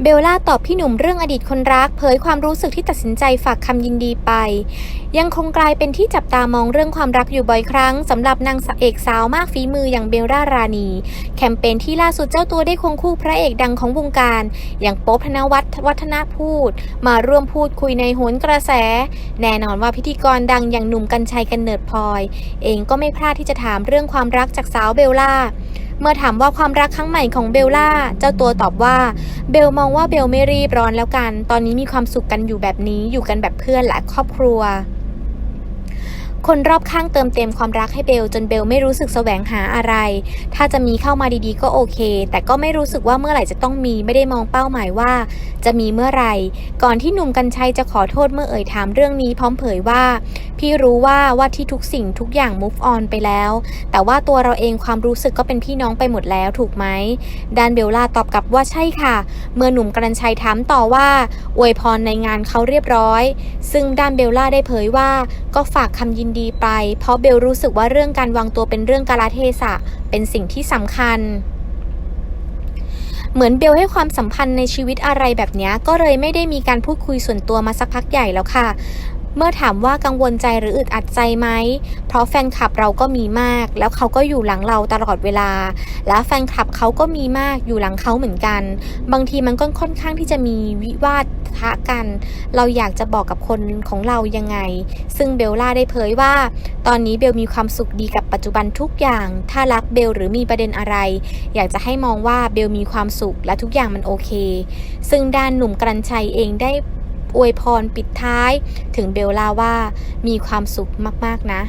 เบลล่าตอบพี่หนุ่มเรื่องอดีตคนรัก เผยความรู้สึกที่ตัดสินใจฝากคำยินดีไป ยังคงกลายเป็นที่จับตามองเรื่องความรักอยู่บ่อยครั้งสำหรับนางเอกสาวมากฝีมืออย่างเบลล่ารานีแคมเปญที่ล่าสุดเจ้าตัวได้ควงคู่พระเอกดังของวงการ อย่างโป๊บธนวัฒน์วัฒนพูด มาร่วมพูดคุยในโหนกระแส แน่นอนว่าพิธีกรดังอย่างหนุ่มกัญชัยกันเนิดพลอย เองก็ไม่พลาดที่จะถามเรื่องความรักจากสาวเบลล่า เมื่อถามว่าความรักครั้งใหม่ของเบลล่าเจ้าตัวตอบว่า เบลมองว่าเบลไม่รีบร้อนแล้วกัน ตอนนี้มีความสุขกันอยู่แบบนี้อยู่กันแบบเพื่อนและครอบครัว คนรอบข้างเติมเต็มความรักให้เบลจนเบลไม่รู้สึกแสวงหาอะไร ถ้าจะมีเข้ามาดีๆก็โอเค แต่ก็ไม่รู้สึกว่าเมื่อไหร่จะต้องมีไม่ได้มองเป้าหมายว่า จะมีเมื่อไหร่ ก่อนที่หนุ่มกัญชัยจะขอโทษเมื่อเอ่ยถามเรื่องนี้พร้อมเผยว่า พี่รู้ว่าว่าที่ทุกสิ่งทุกอย่าง move on ไปแล้ว แต่ว่าตัวเราเองความรู้สึกก็เป็นพี่น้องไปหมดแล้วถูกไหมดานเบลล่าตอบกลับว่าใช่ค่ะ เมื่อหนุ่มกัญชัยถามต่อว่าอวยพรในงานเขาเรียบร้อย ซึ่งดานเบลล่าได้เผยว่าก็ฝากคำยินดีไป เพราะเบลรู้สึกว่าเรื่องการวางตัวเป็นเรื่องกาลเทศะ เป็นสิ่งที่สำคัญ เหมือนเบลให้ความสัมพันธ์ในชีวิตอะไรแบบนี้ก็เลยไม่ได้มีการพูดคุยส่วนตัวมาสักพักใหญ่แล้วค่ะ เมื่อถามว่ากังวลใจหรืออึดอัดใจไหม เพราะแฟนคลับเราก็มีมาก แล้วเขาก็อยู่หลังเราตลอดเวลา และแฟนคลับเขาก็มีมากอยู่หลังเขาเหมือนกัน บางทีมันก็ค่อนข้างที่จะมีวิวาทะกัน เราอยากจะบอกกับคนของเรายังไง ซึ่งเบลล่าได้เผยว่า ตอนนี้เบลมีความสุขดีกับปัจจุบันทุกอย่าง ถ้ารักเบลหรือมีประเด็นอะไร อยากจะให้มองว่าเบลมีความสุขและทุกอย่างมันโอเค ซึ่งด้านหนุ่มกรันชัยเองได้ อวยพรปิดท้าย ถึงเบลล่าว่ามีความสุขมากๆนะ